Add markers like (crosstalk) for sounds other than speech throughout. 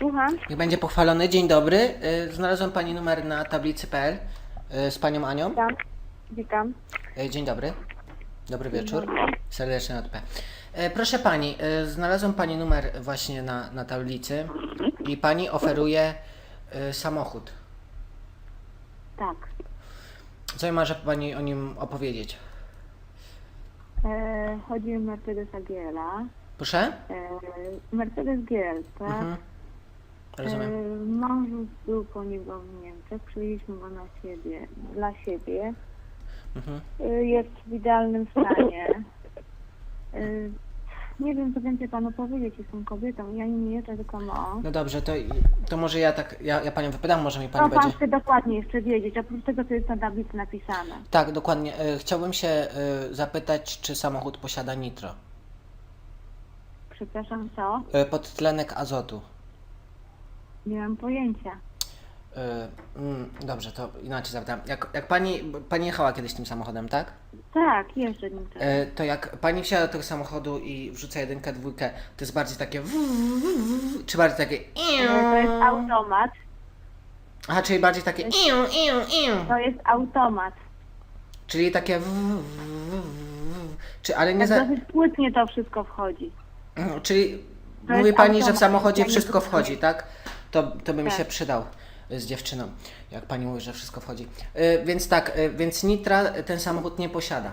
Słucham? Niech będzie pochwalony. Dzień dobry. Y, Znalazłem Pani numer na tablicy.pl y, z Panią Anią. Witam. Witam. Y, Dzień dobry. Dobry wieczór. Serdecznie JP. Y, Proszę Pani, y, znalazłem Pani numer właśnie na, na tablicy i Pani oferuje samochód. Tak. Co może Pani o nim opowiedzieć? E, chodzi o Mercedesa GL-a. Proszę? E, Mercedes GL, tak? Mhm. Rozumiem. E, mąż był po niego w Niemczech. Przywieźliśmy go na siebie, dla siebie. Mhm. E, jest w idealnym stanie. E, nie wiem, co więcej panu powiedzieć. Jestem kobietą. Ja nie jeżdżę, tylko mąż. No dobrze, to, to może ja tak, ja, ja Panią wypytam, może mi Co Pani pan będzie... chce dokładnie jeszcze wiedzieć, oprócz tego, co jest na tablicy napisane? Tak, dokładnie. Chciałbym się zapytać, czy samochód posiada nitro? Przepraszam, co? Y, Podtlenek azotu. Nie mam pojęcia. Y, mm, dobrze, to inaczej zapytam. Jak, jak pani, pani jechała kiedyś tym samochodem, tak? Tak, jeszcze nim. Y, to jak pani wsiada do tego samochodu i wrzuca jedynkę, dwójkę, to jest bardziej takie w- w- w- czy bardziej takie E, To jest automat. Aha, czyli bardziej takie iu, iu, iu. To jest automat. Czyli takie w- w- w- w- czy ale nie Tak za, dosyć płynnie to wszystko wchodzi. Mhm, czyli To mówi jest pani, że w automat, samochodzie ja nie wszystko wchodzi, tak? To, to by mi Tak. się przydał y, z dziewczyną, jak pani mówi, że wszystko wchodzi. Y, więc tak, y, więc Nitra ten samochód nie posiada.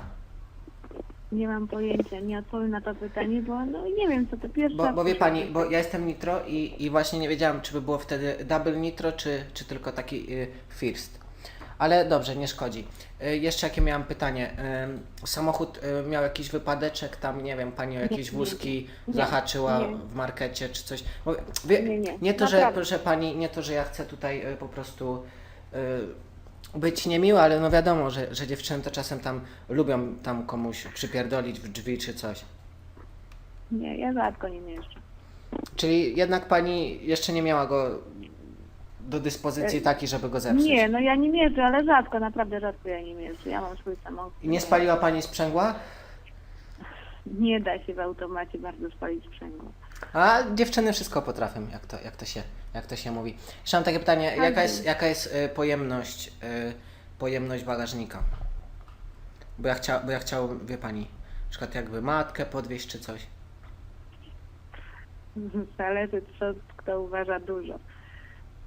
Nie mam pojęcia, nie odpowiem na to pytanie, bo no nie wiem, co to pierwsze. Bo, bo wie pani, bo ja jestem Nitro i, i właśnie nie wiedziałam, czy by było wtedy double Nitro, czy, czy tylko taki y, first. Ale dobrze, nie szkodzi. Y, jeszcze jakie miałam pytanie. Y, samochód y, miał jakiś wypadeczek, tam nie wiem, pani o jakieś nie, wózki nie, zahaczyła nie. w markecie czy coś. Wie, Nie, nie, to, że naprawdę. proszę pani, nie to, że ja chcę tutaj po prostu być niemiły, ale no wiadomo, że, że dziewczyny to czasem tam lubią tam komuś przypierdolić w drzwi czy coś. Nie, ja rzadko nie jeżdżę. Czyli jednak pani jeszcze nie miała go do dyspozycji takiej, żeby go zepsuć. Nie, no ja nie jeżdżę, ale rzadko, naprawdę rzadko ja nie jeżdżę. Ja mam swój samochód. I nie spaliła pani sprzęgła? Nie da się w automacie bardzo spalić sprzęgła. A dziewczyny wszystko potrafią, jak to, jak to, się, jak to się mówi. Jeszcze mam takie pytanie, jaka jest, jaka jest y, pojemność, y, pojemność bagażnika? Bo ja, chcia, bo ja chciałbym, wie pani, na przykład jakby matkę podwieźć czy coś. (laughs) Zależy, co kto uważa dużo.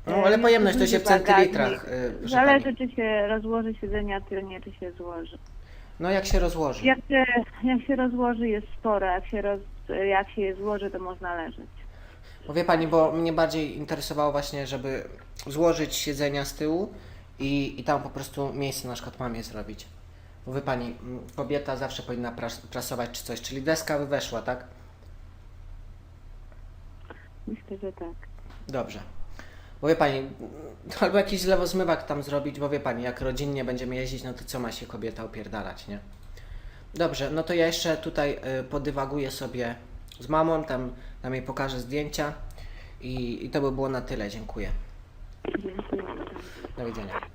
No ale jest pojemność to duży się w bagażnik. centylitrach, y, proszę Zależy, pani. czy się rozłoży siedzenia tylnie, czy się złoży. No jak się rozłoży. Jak się, jak się rozłoży jest sporo, jak się, roz, jak się je złoży to można leżeć. Bo wie pani, bo mnie bardziej interesowało właśnie, żeby złożyć siedzenia z tyłu i, i tam po prostu miejsce na przykład mamie zrobić. Bo wie pani, m, kobieta zawsze powinna pras, prasować czy coś, czyli deska by weszła, tak? Myślę, że tak. Dobrze. Bo wie pani, (laughs) albo jakiś lewozmywak tam zrobić, bo wie pani, jak rodzinnie będziemy jeździć, no to co ma się kobieta opierdalać, nie? Dobrze, no to ja jeszcze tutaj y, podywaguję sobie z mamą, tam, tam jej pokażę zdjęcia i, i to by było na tyle. Dziękuję. Dziękuję. Do widzenia.